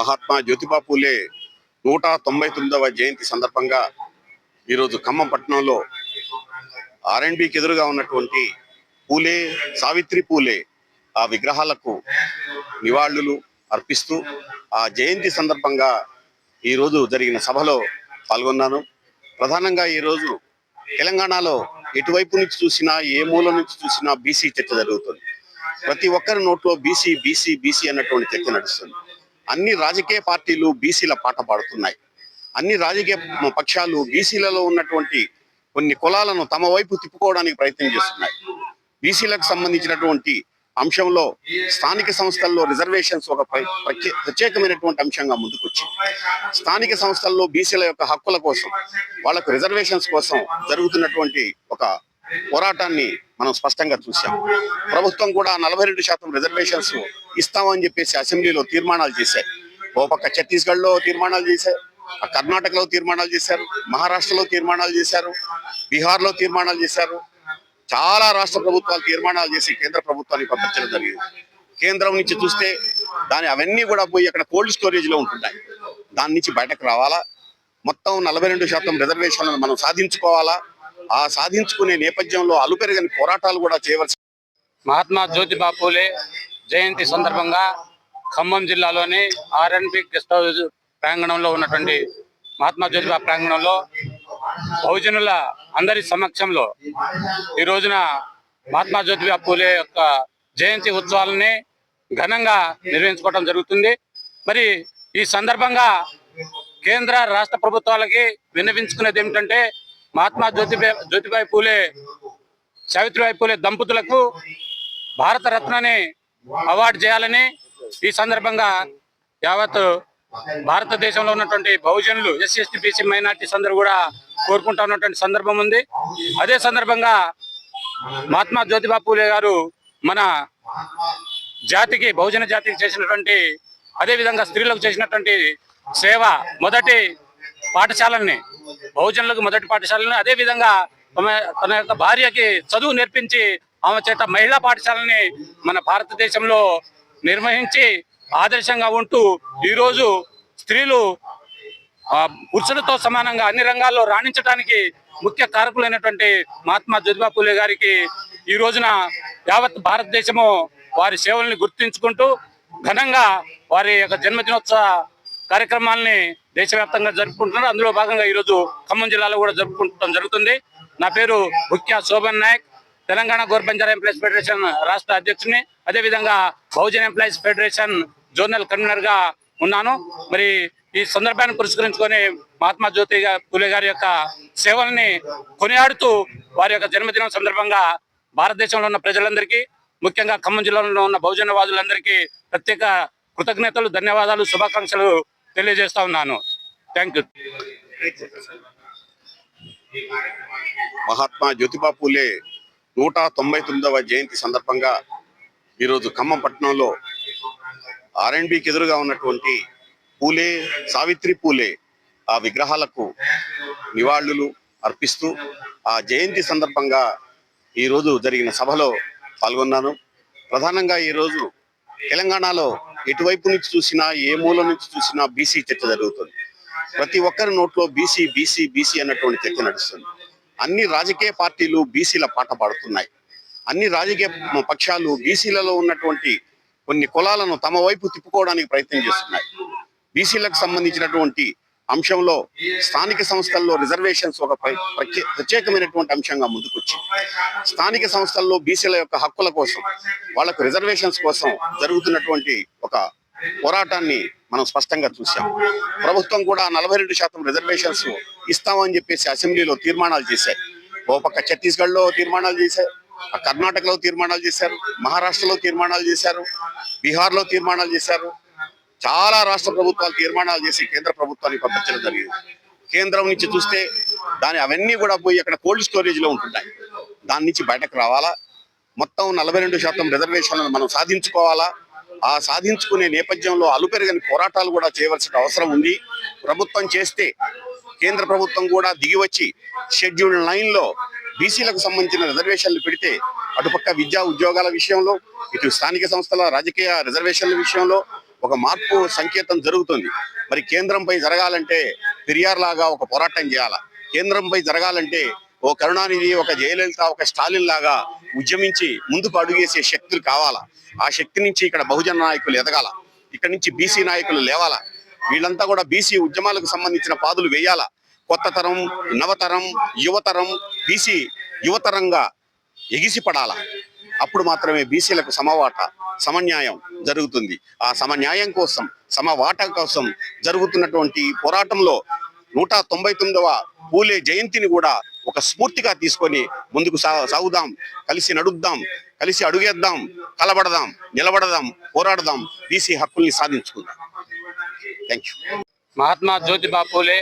మహాత్మా జ్యోతిబా పూలే నూట తొంభై తొమ్మిదవ జయంతి సందర్భంగా ఈరోజు ఖమ్మం పట్టణంలో ఆర్ఎండ్బికి ఎదురుగా ఉన్నటువంటి పూలే సావిత్రి పూలే ఆ విగ్రహాలకు నివాళులు అర్పిస్తూ ఆ జయంతి సందర్భంగా ఈరోజు జరిగిన సభలో పాల్గొన్నాను. ప్రధానంగా ఈరోజు తెలంగాణలో ఎటువైపు నుంచి చూసినా ఏ మూల నుంచి చూసినా బీసీ చర్చ జరుగుతుంది. ప్రతి ఒక్కరి నోట్లో బీసీ బీసీ బీసీ అన్నటువంటి చర్చ నడుస్తుంది. అన్ని రాజకీయ పార్టీలు బీసీల పాట పాడుతున్నాయి. అన్ని రాజకీయ పక్షాలు బీసీలలో ఉన్నటువంటి కొన్ని కులాలను తమ వైపు తిప్పుకోవడానికి ప్రయత్నం చేస్తున్నాయి. బీసీలకు సంబంధించినటువంటి అంశంలో స్థానిక సంస్థల్లో రిజర్వేషన్స్ ఒక ప్రత్యే- ప్రత్యేకమైనటువంటి అంశంగా ముందుకొచ్చింది. స్థానిక సంస్థల్లో బీసీల యొక్క హక్కుల కోసం వాళ్ళకు రిజర్వేషన్స్ కోసం జరుగుతున్నటువంటి ఒక పోరాటాన్ని మనం స్పష్టంగా చూసాం ప్రభుత్వం కూడా నలభై రెండు శాతం రిజర్వేషన్స్ ఇస్తామని చెప్పేసి అసెంబ్లీలో తీర్మానాలు చేశాయి. ఓ పక్క ఛత్తీస్గఢ్లో తీర్మానాలు చేశారు కర్ణాటకలో తీర్మానాలు చేశారు మహారాష్ట్రలో తీర్మానాలు చేశారు బీహార్లో తీర్మానాలు చేశారు. చాలా రాష్ట్ర ప్రభుత్వాలు తీర్మానాలు చేసి కేంద్ర ప్రభుత్వాన్ని పంపించడం జరిగింది. కేంద్రం నుంచి చూస్తే దాని అవన్నీ కూడా పోయి అక్కడ కోల్డ్ స్టోరేజ్లో ఉంటున్నాయి. దాని నుంచి బయటకు రావాలా? మొత్తం నలభై రెండు శాతం రిజర్వేషన్లను మనం సాధించుకోవాలా? ఆ సాధించుకునే నేపథ్యంలో అలుపెరగని పోరాటాలు కూడా చేయవలసి మహాత్మా జ్యోతిబా పూలే జయంతి సందర్భంగా ఖమ్మం జిల్లాలోని ఆర్ఎన్బి గెస్ట్ హౌస్ ప్రాంగణంలో ఉన్నటువంటి మహాత్మా జ్యోతిబా ప్రాంగణంలో బహుజనుల అందరి సమక్షంలో ఈ రోజున మహాత్మా జ్యోతిబా పూలే యొక్క జయంతి ఉత్సవాలని ఘనంగా నిర్వహించుకోవడం జరుగుతుంది. మరి ఈ సందర్భంగా కేంద్ర రాష్ట్ర ప్రభుత్వాలకి విన్నవించుకునేది ఏమిటంటే మహాత్మా జ్యోతిబా జ్యోతిబాయి పూలే సావిత్రిబాయి పూలే దంపతులకు భారతరత్నని అవార్డు చేయాలని ఈ సందర్భంగా యావత్ భారతదేశంలో ఉన్నటువంటి బహుజనులు ఎస్సీ ఎస్టీ బీసీ మైనార్టీస్ అందరూ కూడా కోరుకుంటా ఉన్నటువంటి సందర్భం ఉంది. అదే సందర్భంగా మహాత్మా జ్యోతిబా పూలే గారు మన జాతికి బహుజన జాతికి చేసినటువంటి అదే విధంగా స్త్రీలకు చేసినటువంటి సేవ మొదటి పాఠశాలని బహుజనులకు మొదటి పాఠశాలని అదే విధంగా తన యొక్క భార్యకి చదువు నేర్పించి ఆమె చేత మహిళా పాఠశాలని మన భారతదేశంలో నిర్వహించి ఆదర్శంగా ఉంటూ ఈరోజు స్త్రీలు పురుషులతో సమానంగా అన్ని రంగాల్లో రాణించడానికి ముఖ్య కారకులైనటువంటి మహాత్మా జ్యోతిబా పూలే గారికి ఈ రోజున యావత్ భారతదేశము వారి సేవల్ని గుర్తించుకుంటూ ఘనంగా వారి యొక్క జన్మదినోత్సవ కార్యక్రమాల్ని దేశవ్యాప్తంగా జరుపుకుంటున్నారు. అందులో భాగంగా ఈరోజు ఖమ్మం జిల్లాలో కూడా జరుపుకుంటడం జరుగుతుంది. నా పేరు ముఖ్య శోభన్ నాయక్. తెలంగాణ గోర్ బంజారా ఎంప్లాయీస్ ఫెడరేషన్ రాష్ట్ర అధ్యక్షుని. అదేవిధంగా బహుజన్ ఎంప్లాయీస్ ఫెడరేషన్ జోనల్ కన్వీనర్గా ఉన్నాను. మరి ఈ సందర్భాన్ని పురస్కరించుకొని మహాత్మా జ్యోతి పూలే గారి యొక్క సేవల్ని కొనియాడుతూ వారి యొక్క జన్మదినం సందర్భంగా భారతదేశంలో ఉన్న ప్రజలందరికీ ముఖ్యంగా ఖమ్మం జిల్లాలో ఉన్న బహుజనవాదులందరికీ ప్రత్యేక కృతజ్ఞతలు ధన్యవాదాలు శుభాకాంక్షలు తెలియజేస్తా ఉన్నాను. థ్యాంక్ యూ మహాత్మా జ్యోతిబా పూలే నూట తొంభై తొమ్మిదవ జయంతి సందర్భంగా ఈరోజు ఖమ్మం పట్టణంలో ఆర్ఎండ్బికి ఎదురుగా ఉన్నటువంటి పూలే సావిత్రి పూలే ఆ విగ్రహాలకు నివాళులు అర్పిస్తూ ఆ జయంతి సందర్భంగా ఈరోజు జరిగిన సభలో పాల్గొన్నాను. ప్రధానంగా ఈరోజు తెలంగాణలో ఎటువైపు నుంచి చూసినా ఏ మూల నుంచి చూసినా బీసీ చర్చ జరుగుతుంది. ప్రతి ఒక్కరి నోట్లో బీసీ బీసీ బీసీ అన్నటువంటి చర్చ నడుస్తుంది. అన్ని రాజకీయ పార్టీలు బీసీల పాట పాడుతున్నాయి. అన్ని రాజకీయ పక్షాలు బీసీలలో ఉన్నటువంటి కొన్ని కులాలను తమ వైపు తిప్పుకోవడానికి ప్రయత్నం చేస్తున్నాయి. బీసీలకు సంబంధించినటువంటి అంశంలో స్థానిక సంస్థల్లో రిజర్వేషన్స్ ఒక ప్రత్యే- ప్రత్యేకమైనటువంటి అంశంగా ముందుకొచ్చి స్థానిక సంస్థల్లో బీసీల యొక్క హక్కుల కోసం వాళ్ళకు రిజర్వేషన్స్ కోసం జరుగుతున్నటువంటి ఒక పోరాటాన్ని మనం స్పష్టంగా చూసాం ప్రభుత్వం కూడా నలభై రెండు శాతం రిజర్వేషన్స్ ఇస్తామని చెప్పేసి అసెంబ్లీలో తీర్మానాలు చేశాయి. ఓ పక్క ఛత్తీస్గఢ్లో తీర్మానాలు చేశారు కర్ణాటకలో తీర్మానాలు చేశారు మహారాష్ట్రలో తీర్మానాలు చేశారు బీహార్లో తీర్మానాలు చేశారు చాలా రాష్ట్ర ప్రభుత్వాలు తీర్మానాలు చేసి కేంద్ర ప్రభుత్వానికి పంపించడం జరిగింది. కేంద్రం నుంచి చూస్తే దాని అవన్నీ కూడా పోయి అక్కడ కోల్డ్ స్టోరేజ్లో ఉంటున్నాయి. దాని నుంచి బయటకు రావాలా? మొత్తం నలభై రెండు శాతం రిజర్వేషన్లను మనం సాధించుకోవాలా? ఆ సాధించుకునే నేపథ్యంలో అలుపెరగని పోరాటాలు కూడా చేయవలసిన అవసరం ఉంది. ప్రభుత్వం చేస్తే కేంద్ర ప్రభుత్వం కూడా దిగి వచ్చి షెడ్యూల్ నైన్లో బీసీలకు సంబంధించిన రిజర్వేషన్లు పెడితే అటుపక్క విద్యా ఉద్యోగాల విషయంలో ఇటు స్థానిక సంస్థల రాజకీయ రిజర్వేషన్ల విషయంలో ఒక మార్పు సంకేతం జరుగుతుంది. మరి కేంద్రంపై జరగాలంటే పెరియార్ లాగా ఒక పోరాటం చేయాల? కేంద్రంపై జరగాలంటే ఓ కరుణానిధి ఒక జయలలిత ఒక స్టాలిన్ లాగా ఉద్యమించి ముందుకు అడుగేసే శక్తులు కావాలా? ఆ శక్తి నుంచి ఇక్కడ బహుజన నాయకులు ఎదగాల? ఇక్కడ నుంచి బీసీ నాయకులు లేవాలా? వీళ్ళంతా కూడా బీసీ ఉద్యమాలకు సంబంధించిన పాదులు వేయాలా? కొత్త తరం నవతరం యువతరం బీసీ యువతరంగా ఎగిసిపడాలా? అప్పుడు మాత్రమే బీసీలకు సమవాట సమన్యాయం జరుగుతుంది. ఆ సమన్యాయం కోసం సమవాట కోసం జరుగుతున్నటువంటి పోరాటంలో నూట తొంభై తొమ్మిదవ పూలే జయంతిని కూడా ఒక స్ఫూర్తిగా తీసుకొని ముందుకు సా- సాగుదాం. కలిసి నడుద్దాం కలిసి అడుగేద్దాం కలబడదాం నిలబడదాం పోరాడదాం బీసీ హక్కుల్ని సాధించుకుందాం. Thank you Mahatma Jyotiba Phule